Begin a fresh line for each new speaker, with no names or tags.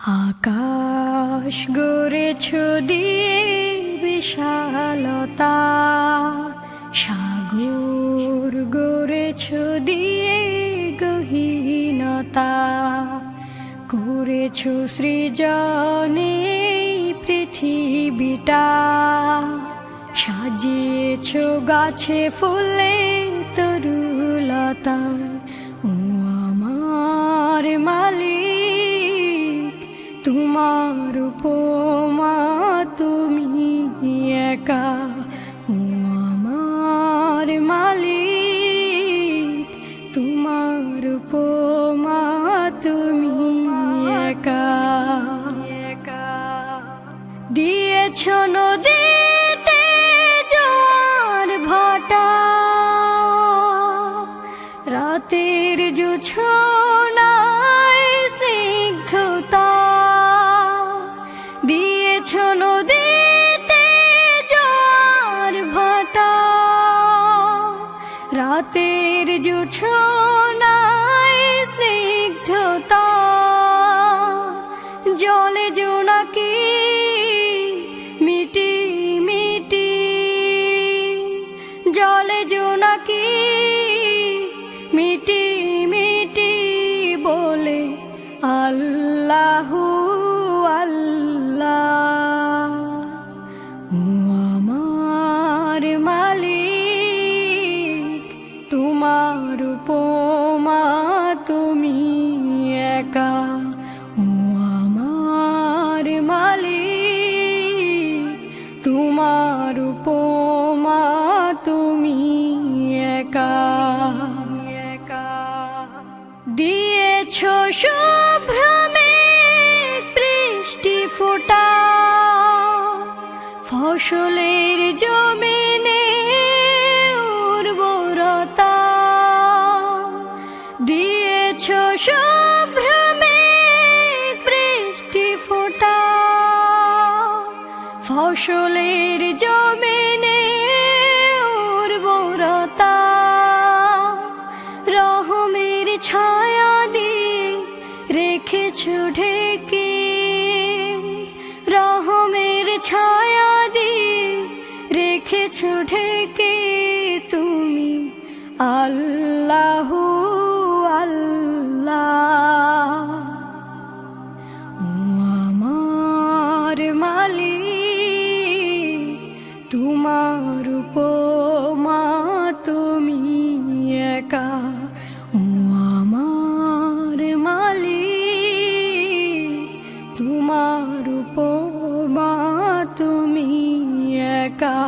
আকাশ গড়েছ দিয়ে বিশালতা, সাগর গড়েছ দিয়ে গহীনতা, করেছ সৃজনে পৃথিবীটা, সাজিয়েছ গাছে ফুলে তরুলতা। তোমার উপমা তুমি একা তোমার তুমি একা। দিয়েছ ভাটা রাতের জুছনায় নদীতে জোয়ার ভাটা। রাতের জুছনায় স্নিগ্ধতা। জলে জোনাকি মিটি মিটি। জলে জোনাকি মিটি মিটি বলে আল্লাহ আমার মালিক, তোমার উপমা তুমি একা। ও আমার মালিক, তোমার উপমা তুমি একা। একা দিয়েছ শুভ্রমে ফসলের জমিনে উর্বরতা দিয়েছ শুভ্রমে বৃষ্টি ফোটা। ফসলের জমিনে উর্বরতা রহমের ছায়া দিয়ে রেখেছ ঢেকে আল্লাহ আল্লাহ। আমার মালিক, তোমার উপমা তুমি একা। ও আমার মালিক, তোমার উপমা তুমি একা।